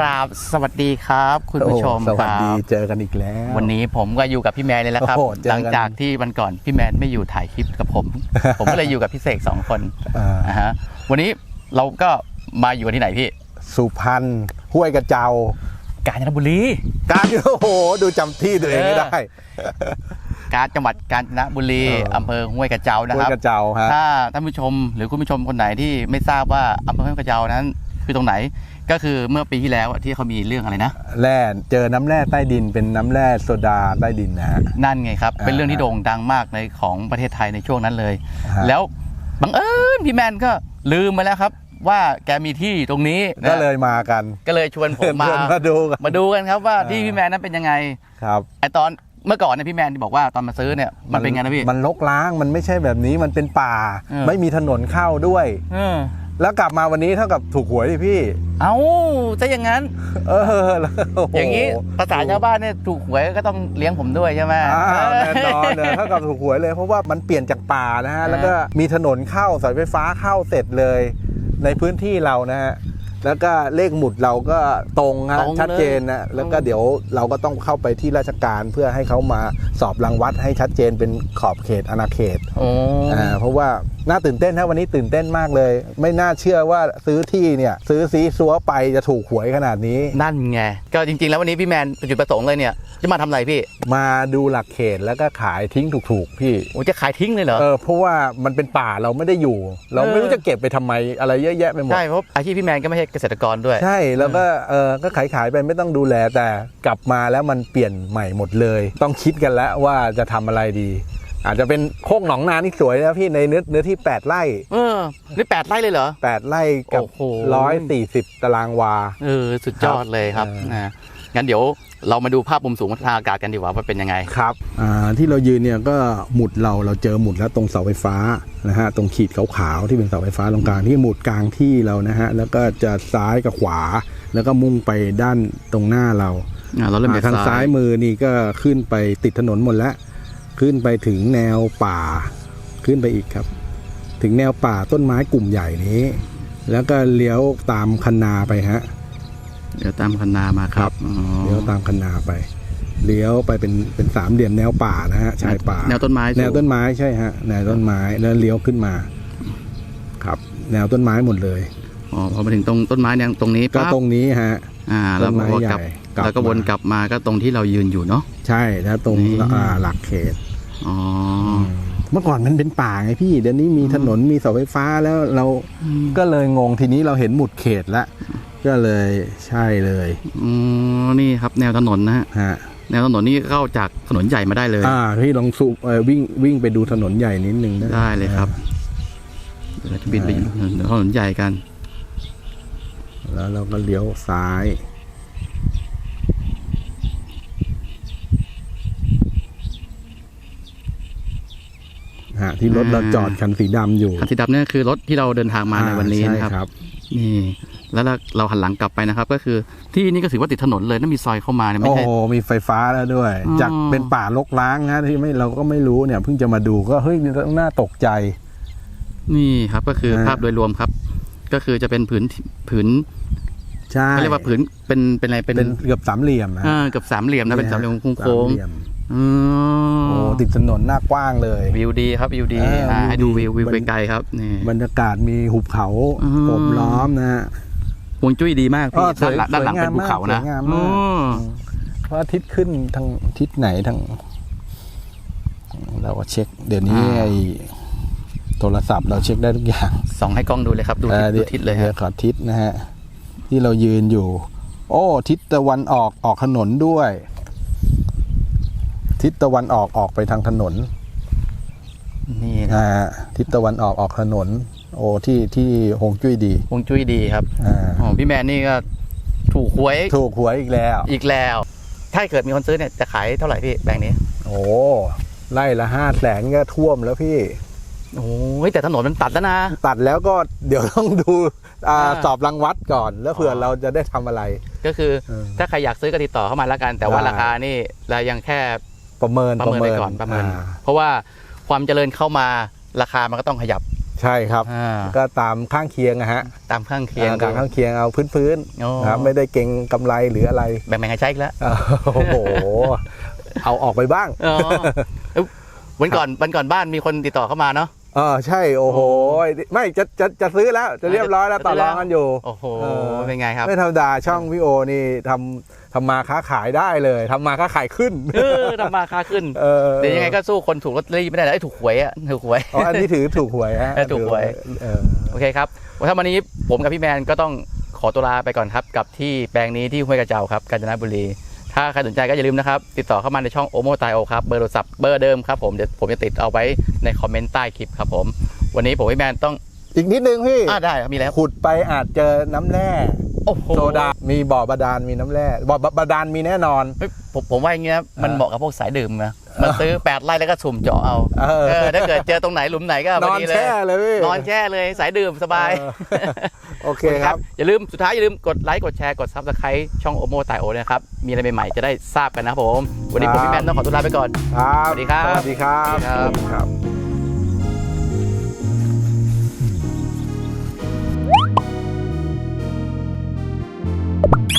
ราบสวัสดีครับ คุณผู้ชมโอ้สวัสดีครับเจอกันอีกแล้ว วันนี้ผมก็อยู่กับพี่แมนเลยแล้วครับ โอ้โหเจอหกันลังจากที่วันก่อนพี่แมนไม่อยู่ถ่ายคลิปกับผม ผมก็เลยอยู่กับพี่เสกสองคนอ่านะฮะวันนี้เราก็มาอยู่กันที่ไหนพี่ สุพรรณห้วยกระเจ้า กาญจนบุรี การ โอ้โห ดูจำที่ตัวเองไม่ได้ การจังหวัดกาญจนบุรีเอออ อำเภอห้วยกระเจ้านะห้วคยรับ กระเจ้าฮะ ถ้าท่านผู้ชมหรือคุณผู้ชมคนไหนที่ไม่ทราบว่าอำเภอห้วยกระเจ้านั้นคือตรงไหน ก็คือเมื่อปีที่แล้วอะที่เขามีเรื่องอะไรนะ แร่เจอน้ำแร่ใต้ดินเป็นน้ำแร่โซดาใต้ดินนะฮะ นั่นไงครับอ่าเป็นเรื่องที่โด่งดังมากในของประเทศไทยในช่วงนั้นเลย ฮะ แล้วบังเอิญพี่แมนก็ลืมไปแล้วครับ ว่าแกมีที่ตรงนี้นะก็เลยมากันก็เลยชวนผมมาเดินมาดูกัน มาดูกันครับว่าอ่าที่พี่แมนนั้นเป็นยังไงครับไอตอนเมื่อก่อนเนี่ยพี่แมนที่บอกว่าตอนมาซื้อเนี่ยมันเป็นไงนะพี่ มันลกล้างมันไม่ใช่แบบนี้มันเป็นป่า เออ ไม่มีถนนเข้าด้วย เออ แล้วกลับมาวันนี้เท่ากับถูกหวยดิพี่ เอ้าถ้าอย่างนั้น เออแล้วโโหอย่างนี้ภาษาชาวบ้านเนี่ยถูกหวยก็ต้องเลี้ยงผมด้วยใช่ไหมอ่าแน่นอนเลยเท่ากับถูกหวยเลยเพราะว่ามันเปลี่ยนจากป่านะฮะแล้วก็มีถนนเข้าสายไฟฟ้าเข้าเสร็จเลย ในพื้นที่เรานะฮะแล้วก็เลขหมุดเราก็ตรงฮะตรงเลย ชัดเจนนะแล้วก็เดี๋ยวเราก็ต้องเข้าไปที่ราชการเพื่อให้เขามาสอบรังวัดให้ชัดเจนเป็นขอบเขตอาณาเขต โอ้ อ่าเพราะว่า น่าตื่นเต้นนะวันนี้ตื่นเต้นมากเลย ไม่น่าเชื่อว่าซื้อที่เนี่ยซื้อซีซัวไปจะถูกหวยขนาดนี้ นั่นไง ก็จริง ๆ แล้ววันนี้พี่แมนจุดประสงค์เลยเนี่ย จะมาทำอะไรพี่มาดูหลักเขตแล้วก็ขายทิ้งถูกๆพี่ โอ้จะขายทิ้งเลยเหรอ เออเพราะว่ามันเป็นป่าเราไม่ได้อยู่ เราไม่รู้เออจะเก็บไปทำไมอะไรเยอะแยะไปหมด ใช่เพราะอาชีพพี่แมนก็ไม่ใช่เกษตรกรด้วย ใช่แล้วก็เออก็ขายขายๆไปไม่ต้องดูแลแต่กลับมาแล้วมันเปลี่ยนใหม่หมดเลย ต้องคิดกันแล้วว่าจะทำอะไรดี อาจจะเป็นโคกหนองนานี่สวยนะพี่ในเนื้อเนื้อที่8ไร่เออนี่แปดไร่เลยเหรอ8ไร่กับโอ้โหร้อยสี่สิบตารางวาเออสุดยอดเลยครับเออนะงั้นเดี๋ยวเรามาดูภาพมุมสูงทางอากาศกันดีกว่าว่าเป็นยังไงครับอ่าที่เรายืนเนี่ยก็หมุดเราเราเจอหมุดแล้วตรงเสาไฟฟ้านะฮะตรงขีดขาวๆที่เป็นเสาไฟฟ้าตรงกลางที่หมุดกลางที่เรานะฮะแล้วก็จะซ้ายกับขวา แล้วก็มุ่งไปด้านตรงหน้าเราอ่าเราเริ่มจากทางซ้ายมือนี่ก็ขึ้นไปติดถนนหมดแล้ว ขึ้นไปถึงแนวป่าขึ้นไปอีกครับ ถึงแนวป่าต้นไม้กลุ่มใหญ่นี้ แล้วก็เลี้ยวตามคันนาไปฮะเดี๋ยวตามคันนามาครับอ๋อเลี้ยวตามคันนาไป เลี้ยวไปเป็นเป็นสามเหลี่ยมแนวป่านะฮะชายป่า แนวต้นไม้แนวต้นไม้ใช่ฮะแนวต้นไม้แล้วเลี้ยวขึ้นมา ครับ แนวต้นไม้หมดเลยอ๋อพอมาถึงตรงต้นไม้เนี่ยตรงนี้ก็ปั๊บตรงนี้ฮะ อ่าแล้วต้นไม้วนกลับใหญ่กลับแล้วก็วนมากลับมาก็ตรงที่เรายืนอยู่เนาะใช่แล้วตรงนี่อ่าหลักเขต อ๋อเมื่อก่อนมันเป็นป่าไงพี่ เดี๋ยวนี้มีถนนมีเสาไฟฟ้าแล้วเราก็เลยงงทีนี้เราเห็นหมุดเขตแล้วก็เลยใช่เลยอ๋อนี่ครับแนวถนนนะฮะฮะแนวถนนนี่เข้าจากถนนใหญ่มาได้เลย อ่าพี่ลองสูบเอ่อวิ่งวิ่งไปดูถนนใหญ่นิดนึงนะได้เลยครับเดี๋ยวเราจะบินไปถนนใหญ่กัน แล้วเราก็เลี้ยวซ้ายะที่รถเราจอดคันสีดำอยู่คันสีดำเนี่ยคือรถที่เราเดินทางมาในวันนี้อ่านะครับใช่ครับนี่แล้วเราเราหันหลังกลับไปนะครับ ก็คือที่นี่ก็ถือว่าติดถนนเลยนั่นมีซอยเข้ามาเนี่ยไม่โอ้ใช่โหมีไฟฟ้าแล้วด้วยอ๋อจากเป็นป่ารกร้างนะที่ไม่เราก็ไม่รู้เนี่ย เพิ่งจะมาดูก็เฮ้ยน่าตกใจ นี่ครับก็คือฮะภาพโดยรวมครับ ก็คือจะเป็นผืนผืนใช่เขาเรียกว่าผืนเป็นเป็นอะไรเป็นเป็นเกือบสามเหลี่ยมนะอ่าเกือบสามเหลี่ยมนะเป็นสามเหลี่ยมโค้ง สามเหลี่ยมๆอืมโอ้ติดถนนหน้ากว้างเลย วิวดีครับวิวดีอ่าอ่าให้ดูวิววิวบรรไกลๆครับนี่ บรรยากาศมีหุบเขาอืม โอบล้อมนะฮะ ฮวงจุ้ยดีมากอ๋พี่อสวยด้านหลังด้านหลังสวยงามเป็นภูเขานะมากสวยงามอืมากมเพราะอาทิตย์ขึ้นทางทิศไหนทาง เราก็เช็ค เดี๋ยวนี้ไอ้โทรศัพท์เราเช็คได้ทุกอย่างส่องให้กล้องดูเลยครับ ดูทิศอ่าดูทิศเลยดี๋ฮะวขอทิศนะฮะ ที่เรายืนอยู่ โอ้ ทิศตะวันออกออกถนนด้วย ทิศตะวันออกออกไปทางถนน นี่นะอ่าทิศตะวันออกออกถนน โอ้ที่ที่ฮวงจุ้ยดีฮวงจุ้ยดีครับอ่าอ๋อพี่แมนนี่ก็ถูกหวยถูกหวยอีกแล้ว อีกแล้ว ถ้าเกิดมีคนซื้อเนี่ยจะขายเท่าไหร่พี่แบงค์นี้โอ้ไล่ละห้าแสนก็ท่วมแล้วพี่ โอ้ยแต่ถนนมันตัดแล้วนะ ตัดแล้วก็เดี๋ยวต้องดูอาอ่า สอบรังวัดก่อนแล้วเผื่อออเราจะได้ทำอะไร ก็คือเออถ้าใครอยากซื้อก็ติดต่อเข้ามาแล้วกัน แต่ว่าได้ ราคานี่เรายังแค่ ประเมินประเมินไปก่อนประเมินอ่าเพราะว่าความเจริญเข้ามาราคามันก็ต้องขยับใช่ครับ อ่าก็ตามข้างเคียงนะฮะตามข้างเคียง อ่าตามข้างเคียงเอาพื้นโอ้ ๆนะครับไม่ได้เก่งกำไรหรืออะไรแบ่งๆกันใช้อีกแล้ว อ่าโอ้โห เอาออกไปบ้าง อ๋อเอ้ยวันก่อนวันก่อนบ้านมีคนติดต่อเข้ามาเนาะ เออใช่โอ้โหไม่จะจะจะซื้อแล้วจะเรียบร้อยแล้วจะต่อซื้อรแล้อวงกันอยู่ โอ้โหเออเป็นไงครับไม่ธรรมดาช่องพี่โอนี่ทำทำมาค้าขายได้เลยทำมาค้าขายขึ้นเออทำมาค้าขึ้นเออเดี๋ยวยังไงก็สู้คนถูกลอตเตอรี่ไม่ได้แล้วไอ้ถูกหวยอะถูกหวยอ๋ออันนี้ถือถูกหวยฮะเออถูกหวยเออโอเคครับถ้าวันนี้ผมกับพี่แมนก็ต้องขอตัวลาไปก่อนครับกับที่แปลงนี้ที่ห้วยกระเจ้าครับกาญจนบุรี ถ้าใครสนใจก็อย่าลืมนะครับ ติดต่อเข้ามาในช่องโอโมไตโอครับ เบอร์โทรศัพท์เบอร์เดิมครับผม เดี๋ยวผมจะติดเอาไว้ในคอมเมนต์ใต้คลิปครับผม วันนี้ผมพี่แมนต้องอีกนิดนึงพี่ อ่าได้ครับมีแล้ว ขุดไปอาจเจอน้ำแร่ โอ้โหโซดา มีบ่อบาดาล มีน้ำแร่บ่อบาดาลมีแน่นอน เฮ้ยผมผมว่าอย่างเงี้ยมันอ่าเหมาะกับพวกสายดื่มนะมันซื้อแปดไร่แล้วก็สุ่มเจาะเอาเออ เออถ้าเกิดเจอตรงไหนหลุมไหนก็นพอนดีเลยแช่เลยพี่นอนแช่เลยสายดื่มสบายเออโอเคครับ อย่าลืมสุดท้ายอย่าลืมกดไลค์กดแชร์กดซับสไครต์ช่องโอโมไตโอนะครับ มีอะไรใหม่ๆ จะได้ทราบกันนะครับผม วันนี้ผมพี่แมนต้องขอตัวลาไปก่อน ครับสวัสดีครับ สวัสดีครับ สวัสดีครับครับ you.